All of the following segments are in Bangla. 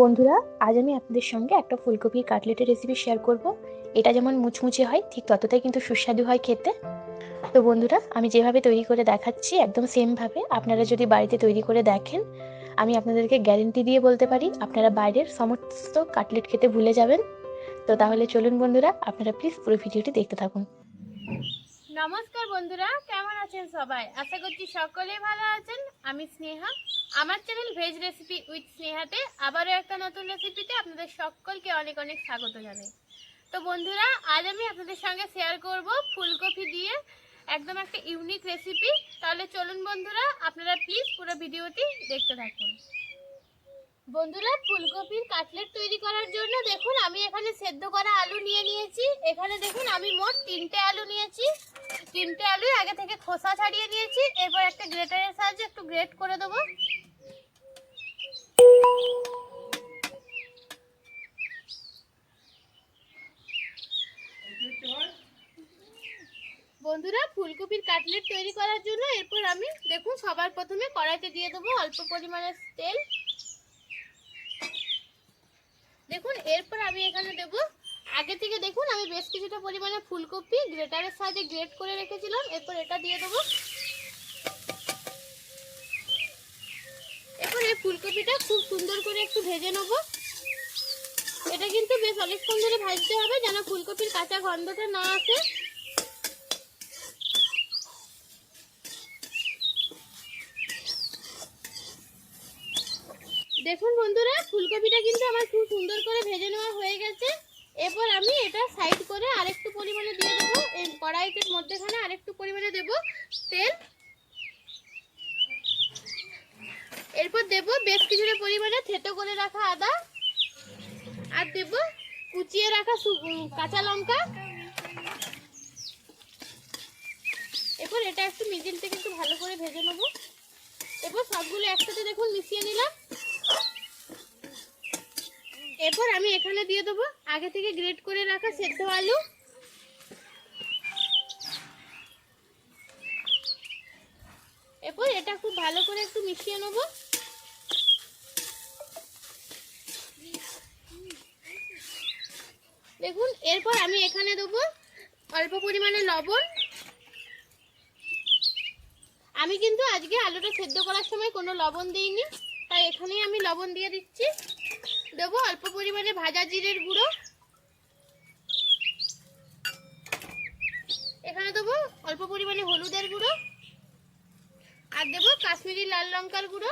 বন্ধুরা, আজ আমি আপনাদের সঙ্গে একটা ফুলকপির কাটলেটের রেসিপি শেয়ার করব। এটা যেমন মুচমুচে হয়, ঠিক ততটাই কিন্তু সুস্বাদু হয় খেতে। তো বন্ধুরা, আমি যেভাবে তৈরি করে দেখাচ্ছি একদম সেমভাবে আপনারা যদি বাড়িতে তৈরি করে দেখেন, আমি আপনাদেরকে গ্যারেন্টি দিয়ে বলতে পারি, আপনারা বাইরের সমস্ত কাটলেট খেতে ভুলে যাবেন। তো তাহলে চলুন বন্ধুরা, আপনারা প্লিজ পুরো ভিডিওটি দেখতে থাকুন। নমস্কার বন্ধুরা, কেমন আছেন সবাই? আশা করছি সকলে ভালো আছেন। আমি স্নেহা। আমার চ্যানেল ভেজ রেসিপি উইথ স্নেহাতে আবারও একটা নতুন রেসিপিতে আপনাদের সকলকে অনেক অনেক স্বাগত জানাই। তো বন্ধুরা, আজ আমি আপনাদের সঙ্গে শেয়ার করব ফুলকপি দিয়ে একদম একটা ইউনিক রেসিপি তাহলে চলুন বন্ধুরা, আপনারা প্লিজ পুরো ভিডিওটি দেখতে থাকুন। বন্ধুরা, ফুলকপির কাটলেট তৈরি করার জন্য দেখুন, আমি এখানে সেদ্ধ করা আলু নিয়ে নিয়েছি। এখানে দেখুন, আমি মোট তিনটে আলু নিয়েছি। তিনটে আলু আগে থেকে খোসা ছাড়িয়ে দিয়েছি। এরপর একটা গ্রেটারের সাহায্যে একটু গ্রেট করে দেবো। বন্ধুরা, ফুলকপির কাটলেট তৈরি করার জন্য এরপর আমি, দেখুন, সবার প্রথমে কড়াইতে দিয়ে দেবো অল্প পরিমাণে তেল। দেখুন, এরপর আমি এখানে দেব আগে থেকে দেখুন, আমি বেশ কিছুটা পরিমাণে ফুলকপি গ্রেটারের সাহায্যে গ্রেট করে রেখেছিলাম। এরপর এটা দিয়ে দেবো। এরপর এই ফুলকপিটা খুব সুন্দর করে একটু ভেজে নেব। এটা কিন্তু বেশ অনেকক্ষণ ধরে ভাজতে হবে, যেন ফুলকপির কাঁচা গন্ধটা না আসে। দেখুন বন্ধুরা, ফুলকপিটা কিন্তু আমার খুব সুন্দর করে ভেজে নেওয়া হয়ে গেছে। এরপর আমি এটা সাইড করে আরেকটু পরিমাণে দিয়ে দেবো। এই কড়াইটির মধ্যেখানে আরেকটু পরিমাণে দেবো তেল। এরপর দেব বেশ কিছুটা পরিমাণে থেতো করে রাখা আদা। আর দেব কুচিয়ে রাখা কাঁচা লঙ্কা। এরপর এটা একটু মিডিল থেকে একটু ভালো করে ভেজে নেব। এরপর সবগুলো একসাথে দেখুন মিশিয়ে নিলাম এরপর আমি এখানে দিয়ে দেবো। আগে থেকে গ্রেট করে রাখা সেদ্ধ আলু। এরপর এটা খুব ভালো করে একটু মিশিয়ে নেব। দেখুন, এরপর আমি এখানে দেবো অল্প পরিমাণে লবণ। আমি কিন্তু আজকে আলুটা সেদ্ধ করার সময় কোনো লবণ দিইনি, তাই এখানেই আমি লবণ দিয়ে দিচ্ছি। দেবো, অল্প পরিমাণে ভাজা জিরের গুঁড়ো। এখানে দেবো অল্প পরিমাণে হলুদের গুঁড়ো। আর দেবো কাশ্মীরি লাল লঙ্কার গুঁড়ো।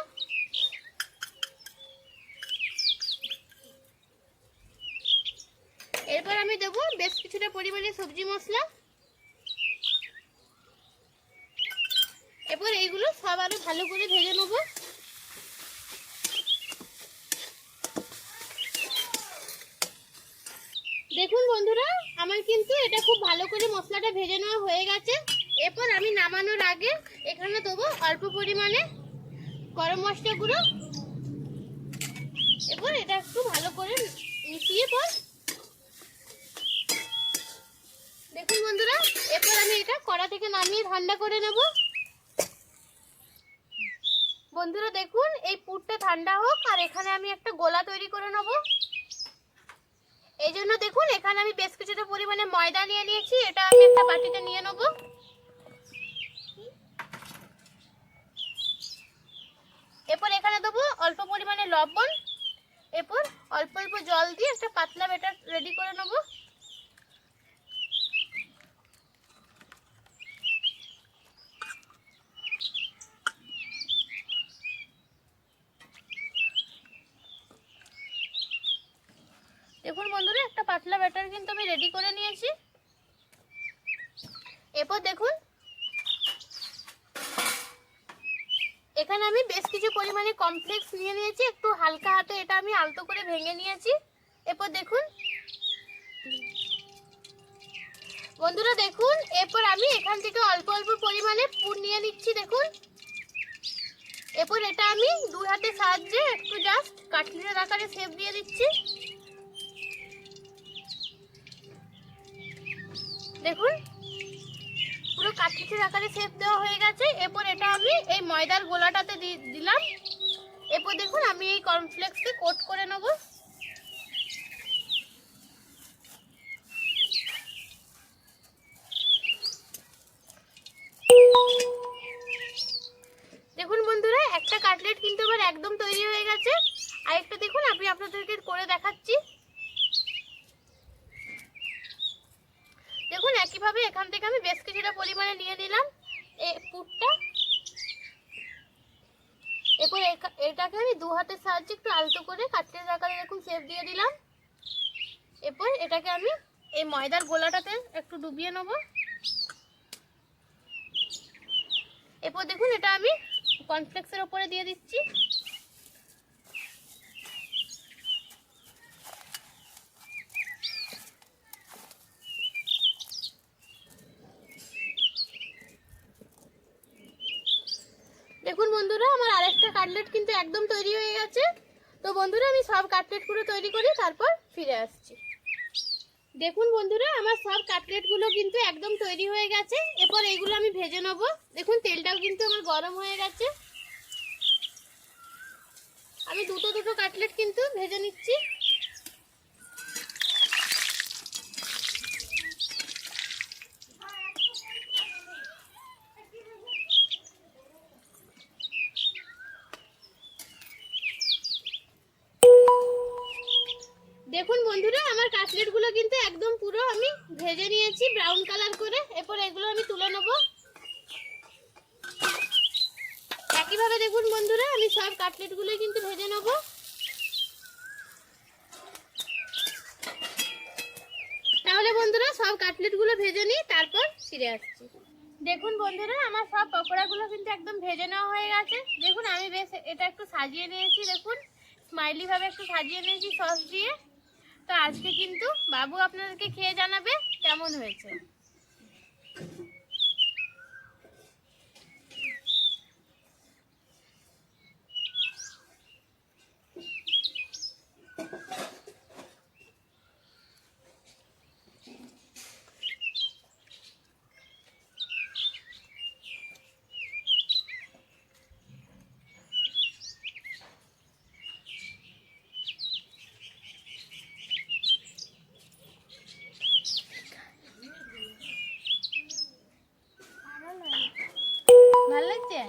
এরপর আমি দেবো বেশ কিছুটা পরিমাণে সবজি মশলা। এরপর এইগুলো সব আরও ভালো করে ভেজে নেব। দেখুন বন্ধুরা, আমার কিন্তু এটা খুব ভালো করে মশলাটা ভেজে নেওয়া হয়ে গেছে। এরপর আমি নামানোর আগে এখানে দেবো অল্প পরিমাণে গরম মশলা গুঁড়ো। এরপর এটা একটু ভালো করে মিশিয়ে পর দেখুন বন্ধুরা, এরপর আমি এটা কড়া থেকে নামিয়ে ঠান্ডা করে নেব। বন্ধুরা, দেখুন, এই পুরটা ঠান্ডা হোক, আর এখানে আমি একটা গোলা তৈরি করে নেব। এই জন্য দেখুন, এখানে আমি বেশ কিছুটা পরিমাণে ময়দা নিয়ে নিয়েছি। এটা আমি একটা বাটিতে নিয়ে নেব। এরপর এখানে দেবো অল্প পরিমাণে লবণ। এরপর অল্প অল্প জল দিয়ে একটা পাতলা ব্যাটার রেডি করে নেব। দেখুন বন্ধুরা, একটা পাতলা ব্যাটার কিন্তু আমি রেডি করে নিয়েছি। এরপর দেখুন, এখানে আমি বেশ কিছু পরিমাণে কমপ্লেক্স নিয়ে নিয়েছি, একটু হালকা হাতে এটা আমি আলতো করে ভেঙে নিয়েছি। এরপর দেখুন, বন্ধুরা দেখুন, এরপর আমি এখান থেকে অল্প অল্প পরিমাণে পুর নিয়ে নিচ্ছি, দেখুন। এরপর এটা আমি দুই হাতে সাহায্যে একটু জাস্ট কাটলেটের আকারে শেপ দিয়ে দিচ্ছি। দেখুন, পুরো কাঠকিচের আকারে শেপ দেওয়া হয়ে গেছে। এরপর এটা আমি এই ময়দার গোলাটাতে দিলাম। এরপর দেখুন, আমি এই কর্নফ্লেক্সে কোট করে নেব। দেখুন বন্ধুরা, একটা কাটলেট কিন্তু আবার একদম তৈরি হয়ে গেছে। আরেকটা দেখুন, আমি আপনাদেরকে করে দেখাচ্ছি। দেখুন, একইভাবে এখান থেকে আমি বেশ কিছুটা পরিমাণে নিয়ে নিলাম। এই পুরটা এরপর এটাকে আমি দু হাতের সাহায্যে একটু আলতো করে কাটলেট আকারে এরকম শেপ দিয়ে দিলাম। এরপর এটাকে আমি এই ময়দার গোলাটাতে একটু ডুবিয়ে নেব। এরপর দেখুন, এটা আমি কর্নফ্লেক্সের ওপরে দিয়ে দিচ্ছি দেখুন বন্ধুরা আমার আরেকটা কাটলেট কিন্তু একদম তৈরি হয়ে গেছে। তো বন্ধুরা, আমি সব কাটলেটগুলো তৈরি করি তারপর ফিরে আসছি। দেখুন বন্ধুরা, আমার সব কাটলেটগুলো কিন্তু একদম তৈরি হয়ে গেছে। এরপর এইগুলো আমি ভেজে নেব। দেখুন, তেলটাও কিন্তু আমার গরম হয়ে গেছে। আমি দুটো দুটো কাটলেট কিন্তু ভেজে নিচ্ছি। দেখুন বন্ধুরা, আমার কাটলেটগুলো কিন্তু একদম পুরো আমি ভেজে নিয়েছি ব্রাউন কালার করে। এরপর এগুলো আমি তুলে নেব। একইভাবে দেখুন বন্ধুরা, আমি সব কাটলেটগুলো কিন্তু ভেজে নেব। তাহলে বন্ধুরা, সব কাটলেটগুলো ভেজে নিই তারপর ফিরে আসছি। দেখুন বন্ধুরা, আমার সব পকোড়াগুলো কিন্তু একদম ভেজে নেওয়া হয়ে গেছে। দেখুন, আমি বেশ এটা একটু সাজিয়ে নিয়েছি, দেখুন। স্মাইলি ভাবে একটু সাজিয়ে নিয়েছি সস দিয়ে। তো আজকে কিন্তু বাবু আপনাদেরকে খেয়ে জানাবে কেমন হয়েছে ভালো লাগছে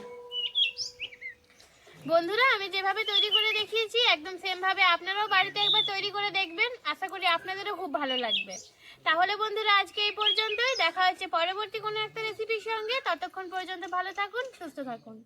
বন্ধুরা, আমি যেভাবে তৈরি করে দেখিয়েছি, একদম সেমভাবে আপনারাও বাড়িতে একবার তৈরি করে দেখবেন। আশা করি আপনাদেরও খুব ভালো লাগবে। তাহলে বন্ধুরা, আজকে এই পর্যন্তই। দেখা হচ্ছে পরবর্তী কোনো একটা রেসিপির সঙ্গে। ততক্ষণ পর্যন্ত ভালো থাকুন, সুস্থ থাকুন।